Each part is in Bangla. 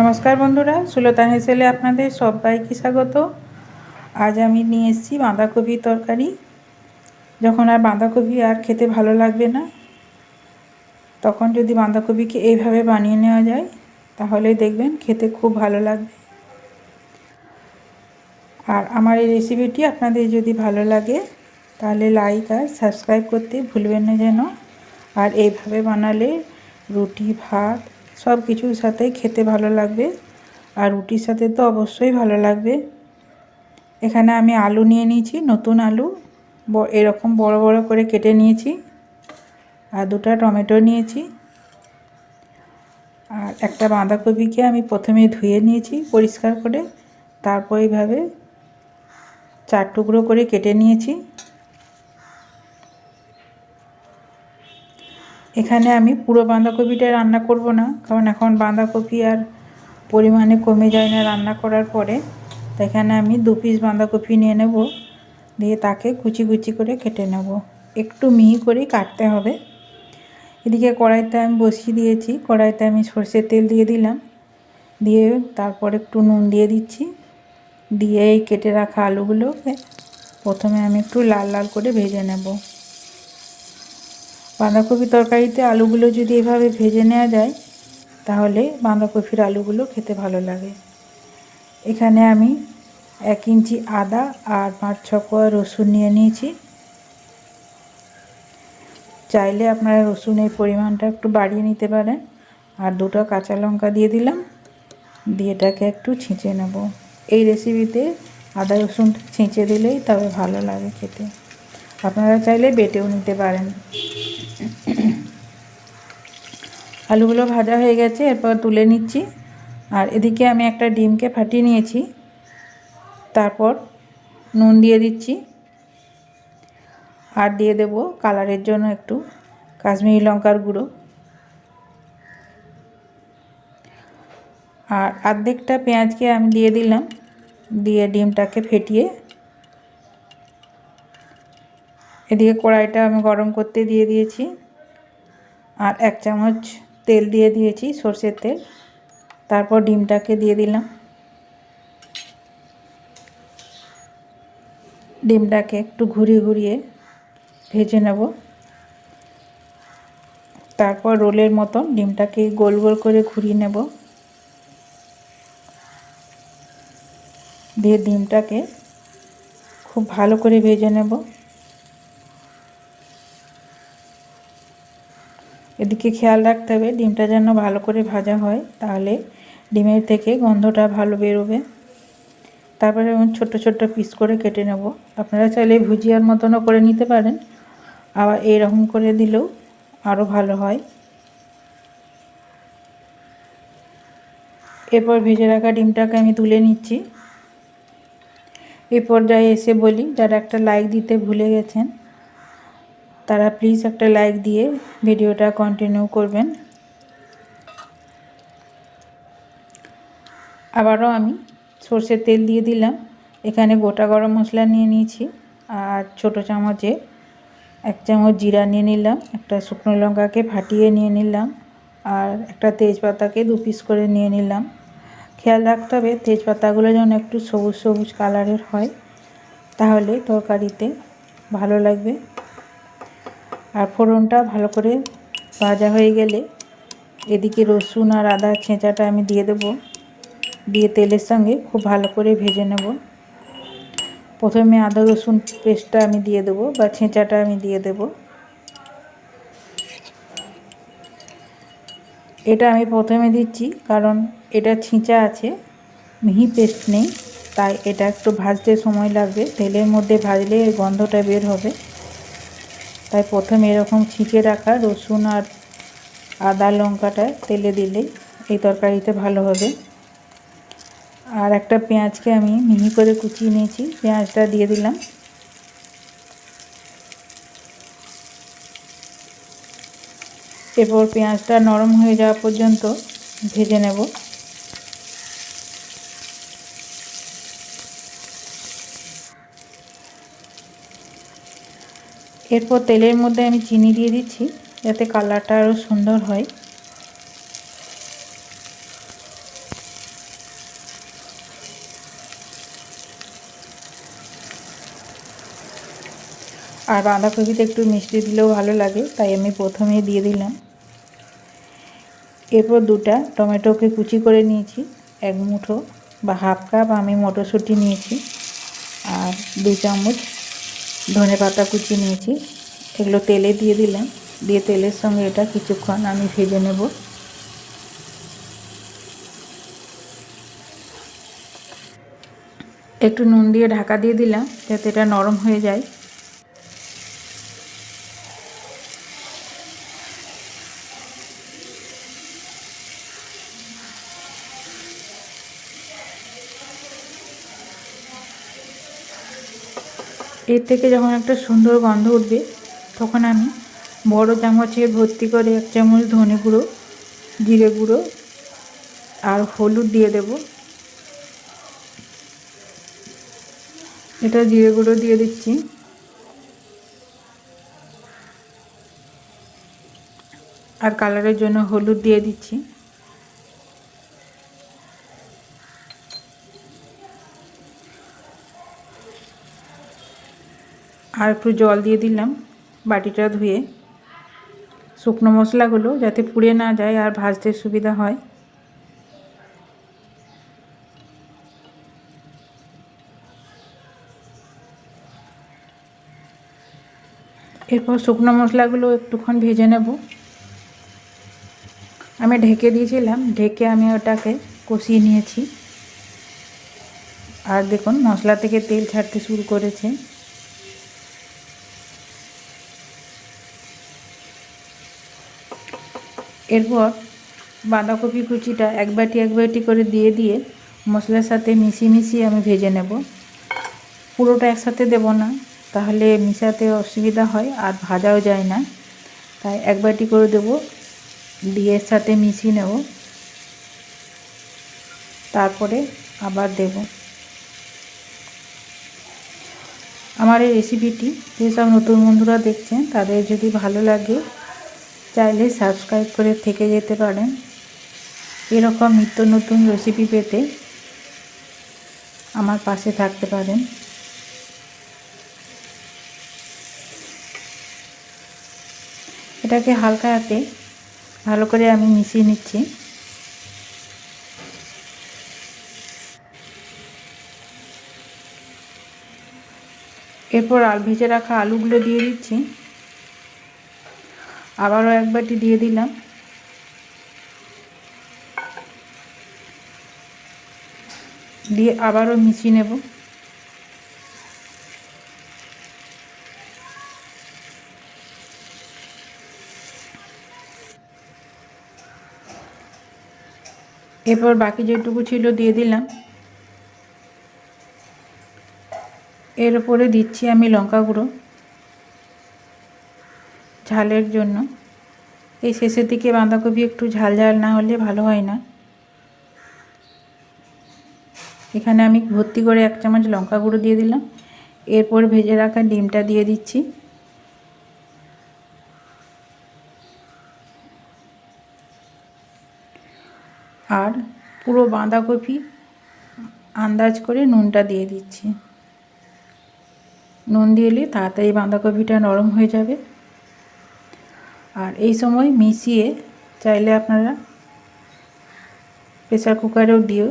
নমস্কার বন্ধুরা, সুলতা হেসেলে আপনাদের সবাইকে স্বাগত। আজ আমি নিয়ে এসেছি বাঁধাকপি তরকারি। যখন আর বাঁধাকপি আর খেতে ভালো লাগবে না, তখন যদি বাঁধাকপিকে এইভাবে বানিয়ে নেওয়া যায়, তাহলে দেখবেন খেতে খুব ভালো লাগবে। আর আমার এই রেসিপিটি আপনাদের যদি ভালো লাগে, তাহলে লাইক আর সাবস্ক্রাইব করতে ভুলবেন না যেন। আর এইভাবে বানালে রুটি, ভাত সব কিছুর সাথেই খেতে ভালো লাগবে আর রুটির সাথে তো অবশ্যই ভালো লাগবে। এখানে আমি আলু নিয়ে নিয়েছি, নতুন আলু এরকম বড় বড় করে কেটে নিয়েছি আর দুটো টমেটো নিয়েছি। আর একটা বাঁধাকপিকে আমি প্রথমে ধুয়ে নিয়েছি পরিষ্কার করে, তারপর এইভাবে চার টুকরো করে কেটে নিয়েছি। এখানে আমি পুরো বাঁধাকপিটা রান্না করব না, কারণ এখন বাঁধাকপি আর পরিমাণে কমে যায় না রান্না করার পরে। এখানে আমি দু পিস বাঁধাকপি নিয়ে নেব, দিয়ে তাকে কুচি কুচি করে কেটে নেব। একটু মিহি করেই কাটতে হবে। এদিকে কড়াইতে আমি বসিয়ে দিয়েছি, কড়াইতে আমি সর্ষের তেল দিয়ে দিলাম। দিয়ে তারপর একটু নুন দিয়ে দিচ্ছি। দিয়ে এই কেটে রাখা আলুগুলোকে প্রথমে আমি একটু লাল লাল করে ভেজে নেব। বাঁধাকপি তরকারিতে আলুগুলো যদি এভাবে ভেজে নেওয়া যায়, তাহলে বাঁধাকপির আলুগুলো খেতে ভালো লাগে। এখানে আমি এক ইঞ্চি আদা আর পাঁচ ছ কোয়া রসুন নিয়ে নিয়েছি। চাইলে আপনারা রসুনের পরিমাণটা একটু বাড়িয়ে নিতে পারেন। আর দুটো কাঁচা লঙ্কা দিয়ে দিলাম। দিয়ে এটাকে একটু ছিঁচে নেব। এই রেসিপিতে আদা রসুন ছিঁচে দিলেই তবে ভালো লাগে খেতে। আপনারা চাইলে বেটেও নিতে পারেন। আলুগুলো ভাজা হয়ে গেছে, এরপর তুলে নিচ্ছি। আর এদিকে আমি একটা ডিমকে ফাটিয়ে নিয়েছি। তারপর নুন দিয়ে দিচ্ছি। আর দিয়ে দেব কালারের জন্য একটু কাশ্মীরি লঙ্কার গুঁড়ো। আর অর্ধেকটা পেঁয়াজকে আমি দিয়ে দিলাম। দিয়ে ডিমটাকে ফেটিয়ে এদিকে কড়াইটা আমি গরম করতে দিয়ে দিয়েছি। আর এক চামচ তেল দিয়ে দিয়েছি, সর্ষের তেল। তারপর ডিমটাকে দিয়ে দিলাম। ডিমটাকে একটু ঘুরিয়ে ঘুরিয়ে ভেজে নেব। তারপর রোলের মতন ডিমটাকে গোল গোল করে ঘুরিয়ে নেব। দিয়ে ডিমটাকে খুব ভালো করে ভেজে নেব। এদিকে খেয়াল রাখতে হবে, ডিমটা যেন ভালো করে ভাজা হয়, তাহলে ডিমের থেকে গন্ধটা ভালো বেরোবে। তারপরে আমি ছোট্ট ছোট্ট পিস করে কেটে নেব। আপনারা চাইলে ভুজিয়ার মতনও করে নিতে পারেন, আবার এইরকম করে দিলেও আরও ভালো হয়। এরপর ভেজে রাখা ডিমটাকে আমি তুলে নিচ্ছি। এ পর্যায়ে এসে বলি, যারা একটা লাইক দিতে ভুলে গেছেন তারা প্লিজ একটা লাইক দিয়ে ভিডিওটা কন্টিনিউ করবেন। আবারও আমি সর্ষের তেল দিয়ে দিলাম। এখানে গোটা গরম মশলা নিয়ে নিয়েছি আর ছোট চামচে এক চামচ জিরা নিয়ে নিলাম, একটা শুকনো লঙ্কাকে ফাটিয়ে নিয়ে নিলাম আর একটা তেজপাতাকে দু পিস করে নিয়ে নিলাম। খেয়াল রাখতে হবে তেজপাতাগুলো যেন একটু সবুজ সবুজ কালারের হয়, তাহলে তরকারিতে ভালো লাগবে। আর ফোড়নটা ভালো করে ভাজা হয়ে গেলে এদিকে রসুন আর আদা ছেঁচাটা আমি দিয়ে দেব। দিয়ে তেলের সঙ্গে খুব ভালো করে ভেজে নেব। প্রথমে আদা রসুন পেস্টটা আমি দিয়ে দেবো বা ছেঁচাটা আমি দিয়ে দেব। এটা আমি প্রথমে দিচ্ছি কারণ এটা ছিঁচা আছে, মিহি পেস্ট নেই, তাই এটা একটু ভাজতে সময় লাগবে। তেলের মধ্যে ভাজলে গন্ধটা বের হবে। তাই প্রথমে এরকম ছিঁচে রাখা রসুন আর আদা লঙ্কাটা তেলে দিলে এই তরকারিতে ভালো হবে। আর একটা পেঁয়াজকে আমি মিহি করে কুচিয়ে নিয়েছি, পেঁয়াজটা দিয়ে দিলাম। এরপর পেঁয়াজটা নরম হয়ে যাওয়া পর্যন্ত ভেজে নেব। এরপর তেলের মধ্যে আমি চিনি দিয়ে দিচ্ছি, যাতে কালারটা আরও সুন্দর হয়। আর বাঁধাকপিতে একটু মিষ্টি দিলেও ভালো লাগে, তাই আমি প্রথমে দিয়ে দিলাম। এরপর দুটা টমেটোকে কুচি করে নিয়েছি, এক মুঠো বা হাফ কাপ আমি মটরশুঁটি নিয়েছি, আর দু চামচ ধনে পাতা কুচি নিয়েছি। এগুলো তেলে দিয়ে দিলাম। দিয়ে তেলের সঙ্গে এটা কিছুক্ষণ আমি ভেজে নেব। একটু নুন দিয়ে ঢাকা দিয়ে দিলাম, যাতে এটা নরম হয়ে যায়। এর থেকে যখন একটা সুন্দর গন্ধ উঠবে, তখন আমি বড় চামচে ভর্তি করে এক চামচ ধনে গুঁড়ো, জিরে গুঁড়ো আর হলুদ দিয়ে দেব। এটা জিরে গুঁড়ো দিয়ে দিচ্ছি। আর কালারের জন্য হলুদ দিয়ে দিচ্ছি। আর একটু জল দিয়ে দিলাম বাটিটা ধুয়ে। শুকনো মশলাগুলো যাতে পুড়ে না যায় আর ভাজতে সুবিধা হয়। এরপর শুকনো মশলাগুলো একটুক্ষণ ভেজে নেব। আমি ঢেকে দিয়েছিলাম, ঢেকে আমি ওটাকে কষিয়ে নিয়েছি। আর দেখুন, মশলা থেকে তেল ছাড়তে শুরু করেছে। এরপর বাঁধাকপি কুচিটা এক বাটি এক বাটি করে দিয়ে দিয়ে মশলার সাথে মিশিয়ে মিশিয়ে আমি ভেজে নেব। পুরোটা একসাথে দেব না, তাহলে মিশাতে অসুবিধা হয় আর ভাজাও যায় না। তাই এক বাটি করে দেব, দিয়ে সাথে মিশিয়ে নেব। তারপরে আবার দেব। আমার এই রেসিপিটি যেসব নতুন বন্ধুরা দেখছেন, তাদের যদি ভালো লাগে চাইলে সাবস্ক্রাইব করে থেকে যেতে পারেন। এরকম নিত্য নতুন রেসিপি পেতে আমার পাশে থাকতে পারেন। এটাকে হালকা হাতে ভালো করে আমি মিশিয়ে নিচ্ছি। এরপর আল ভেজে রাখা আলুগুলো দিয়ে দিচ্ছি। আবারও এক বাটি দিয়ে দিলাম। দিয়ে আবারও মিশিয়ে নেব। এরপর বাকি যেটুকু ছিল দিয়ে দিলাম। এর উপরে দিচ্ছি আমি লঙ্কা গুঁড়ো। ঝালের জন্য। এই শেষের দিকে বাঁধাকপি একটু ঝাল ঝাল না হলে ভালো হয় না। এখানে আমি ভর্তি করে এক চামচ লঙ্কা গুঁড়ো দিয়ে দিলাম। এরপর ভেজে রাখা ডিমটা দিয়ে দিচ্ছি। আর পুরো বাঁধাকপি আন্দাজ করে নুনটা দিয়ে দিচ্ছি। নুন দিয়ে দিলে তাড়াতাড়ি বাঁধাকপিটা নরম হয়ে যাবে। আর এই সময় মিশিয়ে চাইলে আপনারা প্রেসার কুকারেও দিয়েও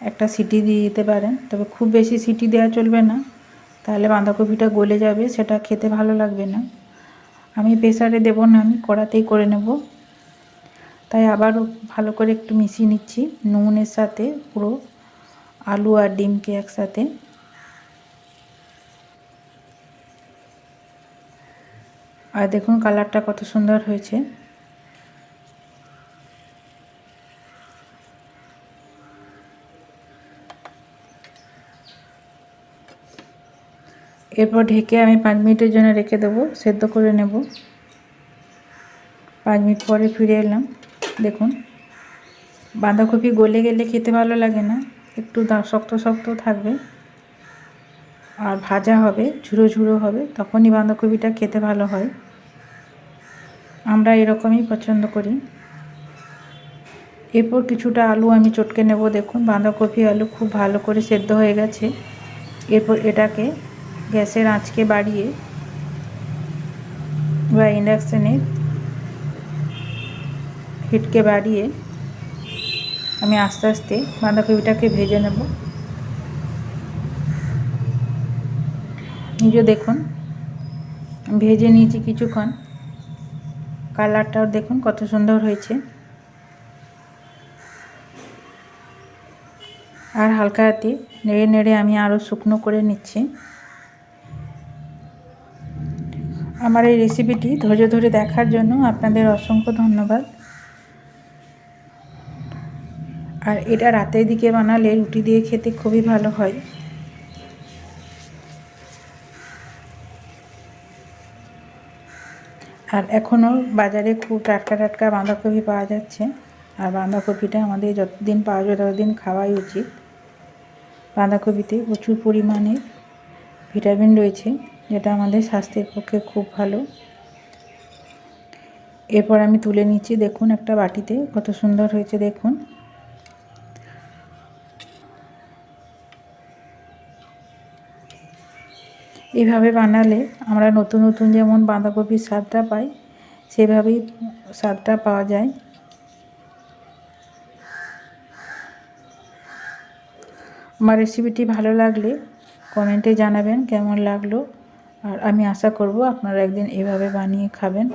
একটা সিটি দিয়ে দিতে পারেন। তবে খুব বেশি সিটি দেওয়া চলবে না। তাহলে বাঁধাকপিটা গলে যাবে, সেটা খেতে ভালো লাগবে না। আমি প্রেসারে দেবো না, আমি কড়াতেই করে নেব। তাই আবারও ভালো করে একটু মিশিয়ে নিচ্ছি। নুনের সাথে পুরো আলু আর ডিমকে একসাথে। আর দেখুন কালারটা কত সুন্দর হয়েছে। এরপর ঢেকে আমি পাঁচ মিনিটের জন্য রেখে দেবো, সেদ্ধ করে নেব। পাঁচ মিনিট পরে ফিরে এলাম, দেখুন। বাঁধাকপি গলে গেলে খেতে ভালো লাগে না, একটু শক্ত শক্ত থাকবে। আর ভাজা হবে ঝুড়ো ঝুড়ো হবে, তখনই বাঁধাকপিটা খেতে ভালো হয়। আমরা এরকমই পছন্দ করি। এরপর কিছুটা আলু আমি চটকে নেব, দেখুন, বাঁধাকপি আলু খুব ভালো করে সেদ্ধ হয়ে গেছে। এরপর এটাকে গ্যাসের আঁচকে বাড়িয়ে বা ইন্ডাকশানে হিটকে বাড়িয়ে আমি আস্তে আস্তে বাঁধাকপিটাকে ভেজে নেব। নিজে দেখুন, ভেজে নিয়েছি কিছুক্ষণ। কালারটাও দেখুন কত সুন্দর হয়েছে। আর হালকা হাতে নেড়ে নেড়ে আমি আরও শুকনো করে নিচ্ছি। আমার এই রেসিপিটি ধৈর্য ধরে দেখার জন্য আপনাদের অসংখ্য ধন্যবাদ। আর এটা রাতের দিকে বানালে রুটি দিয়ে খেতে খুবই ভালো হয়। আর এখনও বাজারে খুব টাটকা টাটকা বাঁধাকপি পাওয়া যাচ্ছে। আর বাঁধাকপিটা আমাদের যতদিন পাওয়া যায় ততদিন খাওয়াই উচিত। বাঁধাকপিতে প্রচুর পরিমাণে ভিটামিন রয়েছে, যেটা আমাদের স্বাস্থ্যের পক্ষে খুব ভালো। এরপর আমি তুলে নিচ্ছি, দেখুন একটা বাটিতে কত সুন্দর হয়েছে, দেখুন। এইভাবে বানালে আমরা নতুন নতুন যেমন বাঁধাকপির স্বাদটা পাই, সেভাবেই স্বাদটা পাওয়া যায়। আমার রেসিপিটি ভালো লাগলে কমেন্টে জানাবেন কেমন লাগল। আর আমি আশা করব আপনারা একদিন এভাবে বানিয়ে খাবেন।